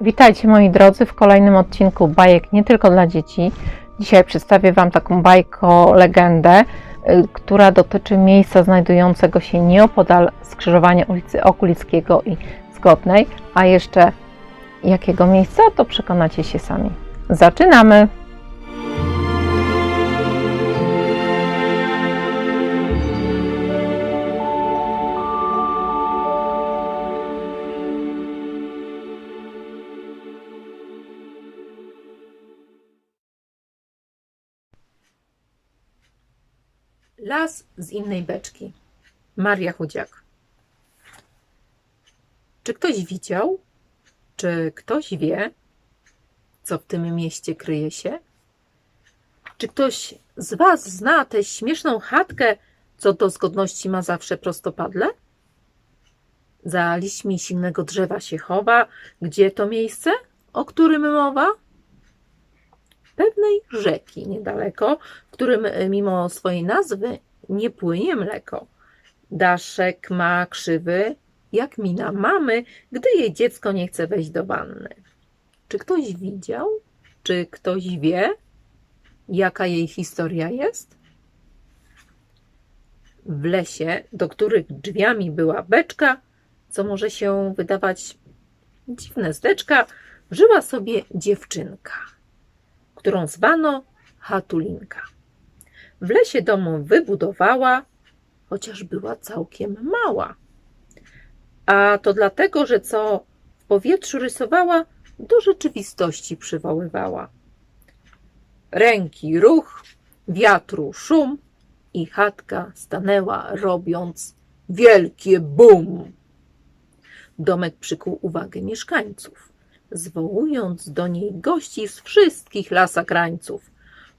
Witajcie moi drodzy w kolejnym odcinku bajek nie tylko dla dzieci. Dzisiaj przedstawię Wam taką bajko legendę, y, która dotyczy miejsca znajdującego się nieopodal skrzyżowania ulicy Okulickiego i Zgodnej, a jeszcze jakiego miejsca, to przekonacie się sami. Zaczynamy! Las z innej beczki. Maria Chudziak. Czy ktoś widział? Czy ktoś wie, co w tym mieście kryje się? Czy ktoś z Was zna tę śmieszną chatkę, co do zgodności ma zawsze prostopadle? Za liśćmi silnego drzewa się chowa. Gdzie to miejsce, o którym mowa? Pewnej rzeki niedaleko, w którym e, mimo swojej nazwy nie płynie mleko. Daszek ma krzywy, jak mina mamy, gdy jej dziecko nie chce wejść do wanny. Czy ktoś widział? Czy ktoś wie, jaka jej historia jest? W lesie, do których drzwiami była beczka, co może się wydawać dziwne zdeczka, żyła sobie dziewczynka, którą zwano Hatulinka. W lesie domu wybudowała, chociaż była całkiem mała. A to dlatego, że co w powietrzu rysowała, do rzeczywistości przywoływała. Ręki ruch, wiatru szum i chatka stanęła, robiąc wielkie bum. Domek przykuł uwagę mieszkańców, zwołując do niej gości z wszystkich lasakrańców,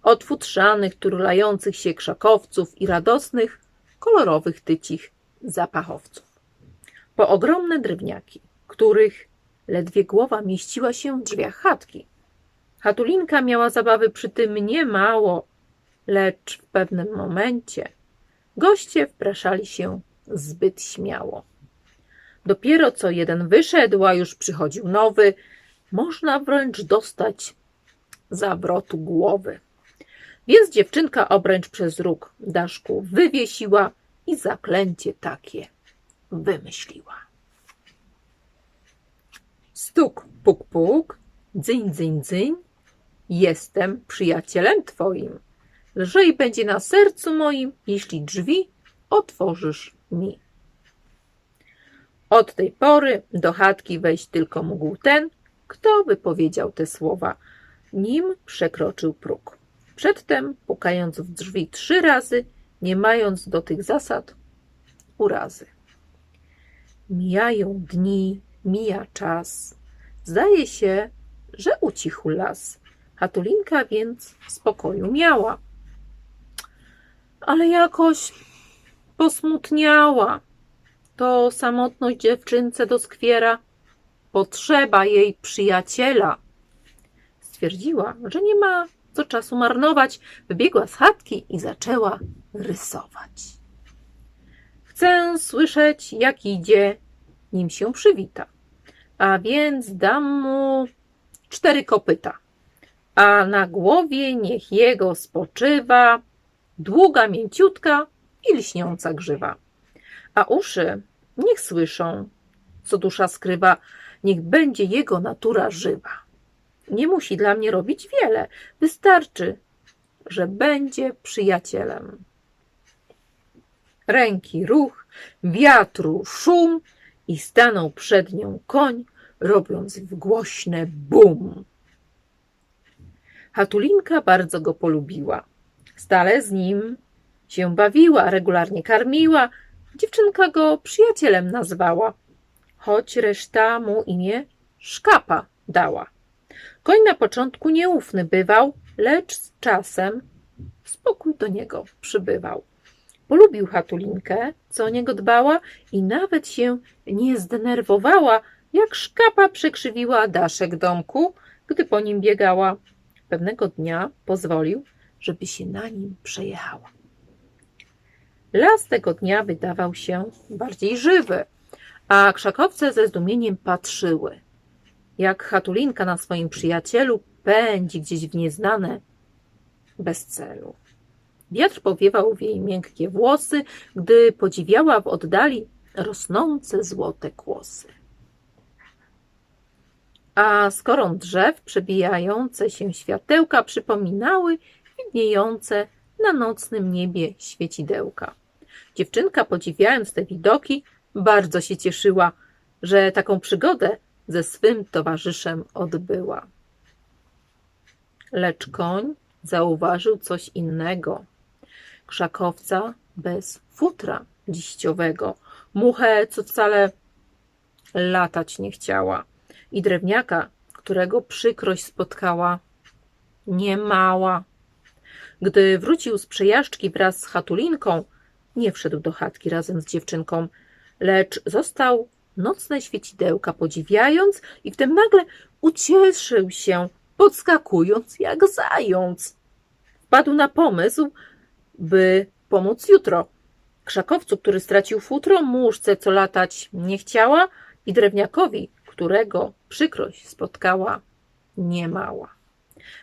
od futrzanych, turlających się krzakowców i radosnych, kolorowych tycich zapachowców. Po ogromne drewniaki, których ledwie głowa mieściła się w drzwiach chatki. Hatulinka miała zabawy przy tym niemało, lecz w pewnym momencie goście wpraszali się zbyt śmiało. Dopiero co jeden wyszedł, a już przychodził nowy, można wręcz dostać zawrotu głowy. Więc dziewczynka obręcz przez róg daszku wywiesiła i zaklęcie takie wymyśliła. Stuk, puk, puk, dzyń, dzyń, dzyń, jestem przyjacielem twoim. Lżej będzie na sercu moim, jeśli drzwi otworzysz mi. Od tej pory do chatki wejść tylko mógł ten, kto wypowiedział te słowa, nim przekroczył próg. Przedtem, pukając w drzwi trzy razy, nie mając do tych zasad urazy. Mijają dni, mija czas. Zdaje się, że ucichł las. Hatulinka więc spokoju miała. Ale jakoś posmutniała. To samotność dziewczynce doskwiera. Potrzeba jej przyjaciela. Stwierdziła, że nie ma co czasu marnować. Wybiegła z chatki i zaczęła rysować. Chcę słyszeć, jak idzie, nim się przywita. A więc dam mu cztery kopyta, a na głowie niech jego spoczywa długa, mięciutka i lśniąca grzywa. A uszy niech słyszą, co dusza skrywa, niech będzie jego natura żywa. Nie musi dla mnie robić wiele, wystarczy, że będzie przyjacielem. Ręki ruch, wiatru szum i stanął przed nią koń, robiąc głośne bum. Hatulinka bardzo go polubiła. Stale z nim się bawiła, regularnie karmiła. Dziewczynka go przyjacielem nazwała, choć reszta mu imię Szkapa dała. Koń na początku nieufny bywał, lecz z czasem spokój do niego przybywał. Polubił Hatulinkę, co o niego dbała i nawet się nie zdenerwowała, jak szkapa przekrzywiła daszek domku, gdy po nim biegała. Pewnego dnia pozwolił, żeby się na nim przejechała. Las tego dnia wydawał się bardziej żywy, a krzakowce ze zdumieniem patrzyły. jak chatulinka na swoim przyjacielu pędzi gdzieś w nieznane bez celu. Wiatr powiewał w jej miękkie włosy, gdy podziwiała w oddali rosnące złote kłosy. A z koron drzew przebijające się światełka przypominały widniejące na nocnym niebie świecidełka. Dziewczynka, podziwiając te widoki, bardzo się cieszyła, że taką przygodę ze swym towarzyszem odbyła. Lecz koń zauważył coś innego. Krzakowca bez futra liściowego, muchę, co wcale latać nie chciała, i drewniaka, którego przykrość spotkała niemała. Gdy wrócił z przejażdżki wraz z chatulinką, nie wszedł do chatki razem z dziewczynką, lecz został nocne świecidełka podziwiając i wtem nagle ucieszył się, podskakując jak zając. Wpadł na pomysł, by pomóc jutro. Krzakowcu, który stracił futro, muszce, co latać nie chciała i drewniakowi, którego przykrość spotkała niemała.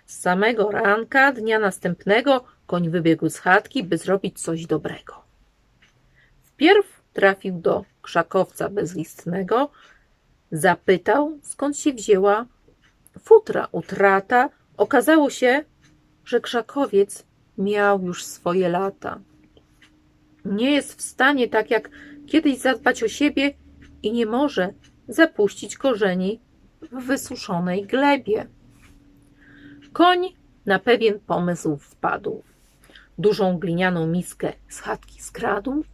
Z samego ranka dnia następnego koń wybiegł z chatki, by zrobić coś dobrego. Wpierw trafił do krzakowca bezlistnego, zapytał, skąd się wzięła futra utrata. Okazało się, że krzakowiec miał już swoje lata. Nie jest w stanie tak jak kiedyś zadbać o siebie i nie może zapuścić korzeni w wysuszonej glebie. Koń na pewien pomysł wpadł. Dużą glinianą miskę z chatki skradł,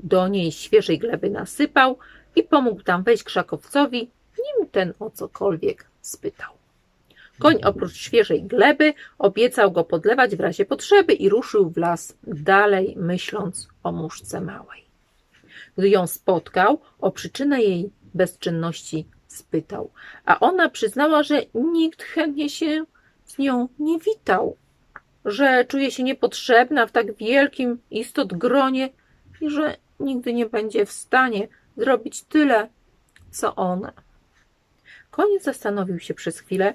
do niej świeżej gleby nasypał i pomógł tam wejść krzakowcowi, nim ten o cokolwiek spytał. Koń oprócz świeżej gleby obiecał go podlewać w razie potrzeby i ruszył w las dalej, myśląc o muszce małej. Gdy ją spotkał, o przyczynę jej bezczynności spytał, a ona przyznała, że nikt chętnie się z nią nie witał, że czuje się niepotrzebna w tak wielkim istot gronie i że nigdy nie będzie w stanie zrobić tyle, co ona. Koń zastanowił się przez chwilę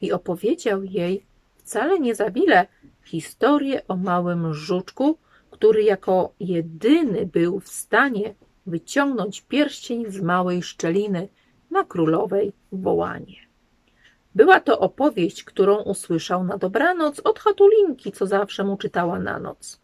i opowiedział jej wcale nie za wiele historię o małym żuczku, który jako jedyny był w stanie wyciągnąć pierścień z małej szczeliny na królowej wołanie. Była to opowieść, którą usłyszał na dobranoc od chatulinki, co zawsze mu czytała na noc.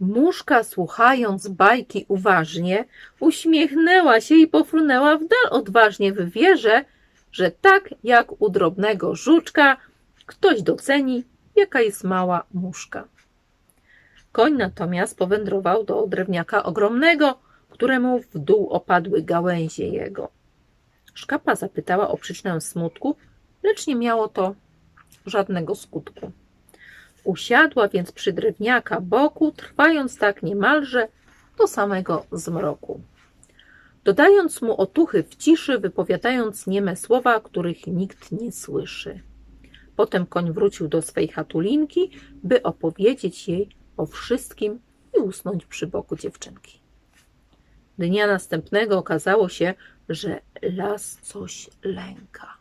Muszka, słuchając bajki uważnie, uśmiechnęła się i pofrunęła w dal odważnie w wierze, że tak jak u drobnego żuczka ktoś doceni, jaka jest mała muszka. Koń natomiast powędrował do drewniaka ogromnego, któremu w dół opadły gałęzie jego. Szkapa zapytała o przyczynę smutku, lecz nie miało to żadnego skutku. Usiadła więc przy drewniaka boku, trwając tak niemalże do samego zmroku. Dodając mu otuchy w ciszy, wypowiadając nieme słowa, których nikt nie słyszy. Potem koń wrócił do swej chatulinki, by opowiedzieć jej o wszystkim i usnąć przy boku dziewczynki. Dnia następnego okazało się, że las coś lęka.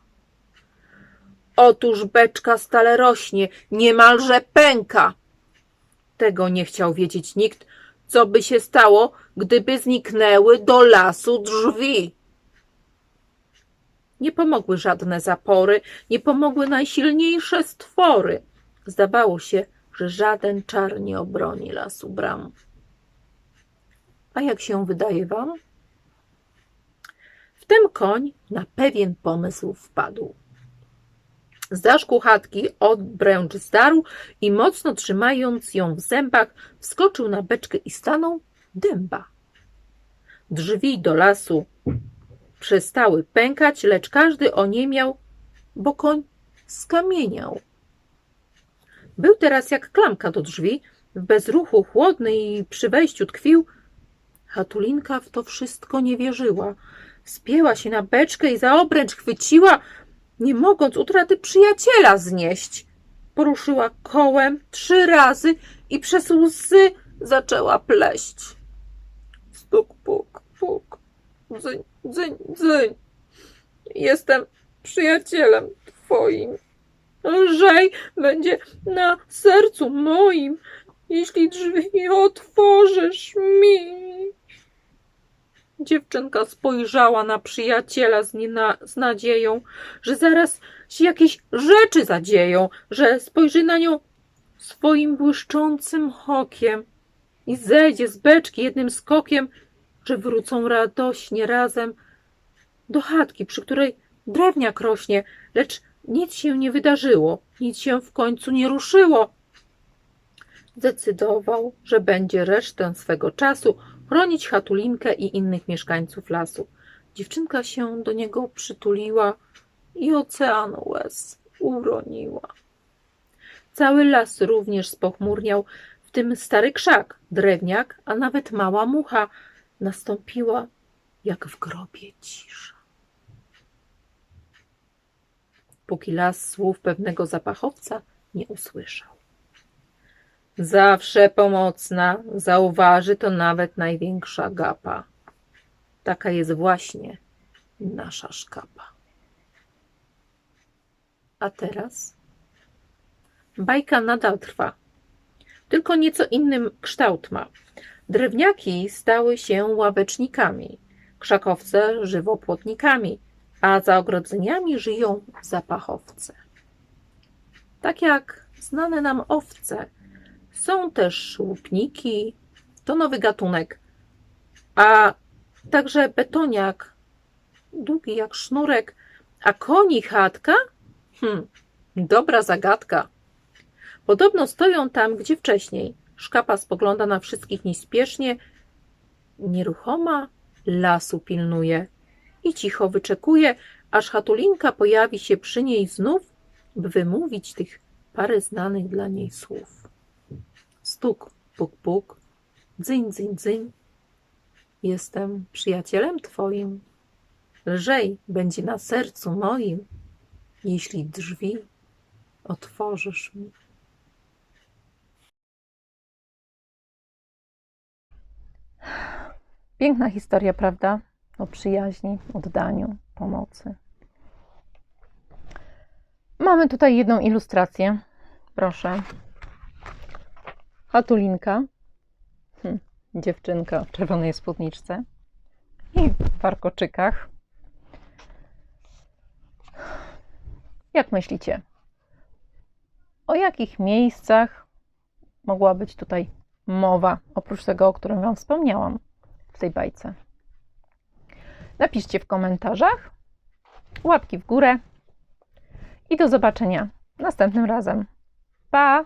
Otóż beczka stale rośnie, niemalże pęka. Tego nie chciał wiedzieć nikt, co by się stało, gdyby zniknęły do lasu drzwi. Nie pomogły żadne zapory, nie pomogły najsilniejsze stwory. Zdawało się, że żaden czar nie obroni lasu bram. A jak się wydaje wam? Wtem koń na pewien pomysł wpadł. Z daszku chatki obręcz zdarł i mocno trzymając ją w zębach, wskoczył na beczkę i stanął dęba. Drzwi do lasu przestały pękać, lecz każdy oniemiał, bo koń skamieniał. Był teraz jak klamka do drzwi, w bezruchu chłodny i przy wejściu tkwił. Hatulinka w to wszystko nie wierzyła. Spięła się na beczkę i za obręcz chwyciła, nie mogąc utraty przyjaciela znieść. Poruszyła kołem trzy razy i przez łzy zaczęła pleść. Stuk, puk, puk, dzyń, dzyń, dzyń. Jestem przyjacielem twoim. Lżej będzie na sercu moim, jeśli drzwi otworzysz mi. Dziewczynka spojrzała na przyjaciela z, z nadzieją, że zaraz się jakieś rzeczy zadzieją, że spojrzy na nią swoim błyszczącym okiem i zejdzie z beczki jednym skokiem, że wrócą radośnie razem do chatki, przy której drewniak rośnie, lecz nic się nie wydarzyło, nic się w końcu nie ruszyło. Zdecydował, że będzie resztę swego czasu chronić chatulinkę i innych mieszkańców lasu. Dziewczynka się do niego przytuliła i ocean łez uroniła. Cały las również spochmurniał, w tym stary krzak, drewniak, a nawet mała mucha. Nastąpiła jak w grobie cisza. Póki las słów pewnego zapachowca nie usłyszał. Zawsze pomocna, zauważy to nawet największa gapa. Taka jest właśnie nasza szkapa. A teraz? Bajka nadal trwa, tylko nieco innym kształt ma. Drewniaki stały się ławecznikami, krzakowce żywopłotnikami, a za ogrodzeniami żyją zapachowce. Tak jak znane nam owce, są też łupniki, to nowy gatunek, a także betoniak, długi jak sznurek, a koni chatka? Hm, dobra zagadka. Podobno stoją tam, gdzie wcześniej. Szkapa spogląda na wszystkich nieśpiesznie, nieruchoma lasu pilnuje i cicho wyczekuje, aż chatulinka pojawi się przy niej znów, by wymówić tych parę znanych dla niej słów. Stuk, puk, puk, dzyń, dzyń, dzyń. Jestem przyjacielem twoim. Lżej będzie na sercu moim, jeśli drzwi otworzysz mi. Piękna historia, prawda? O przyjaźni, oddaniu, pomocy. Mamy tutaj jedną ilustrację. Proszę. Chatulinka. Hm, dziewczynka w czerwonej spódniczce i w warkoczykach. Jak myślicie? O jakich miejscach mogła być tutaj mowa, oprócz tego, o którym Wam wspomniałam? w tej bajce. Napiszcie w komentarzach, łapki w górę i do zobaczenia następnym razem. Pa!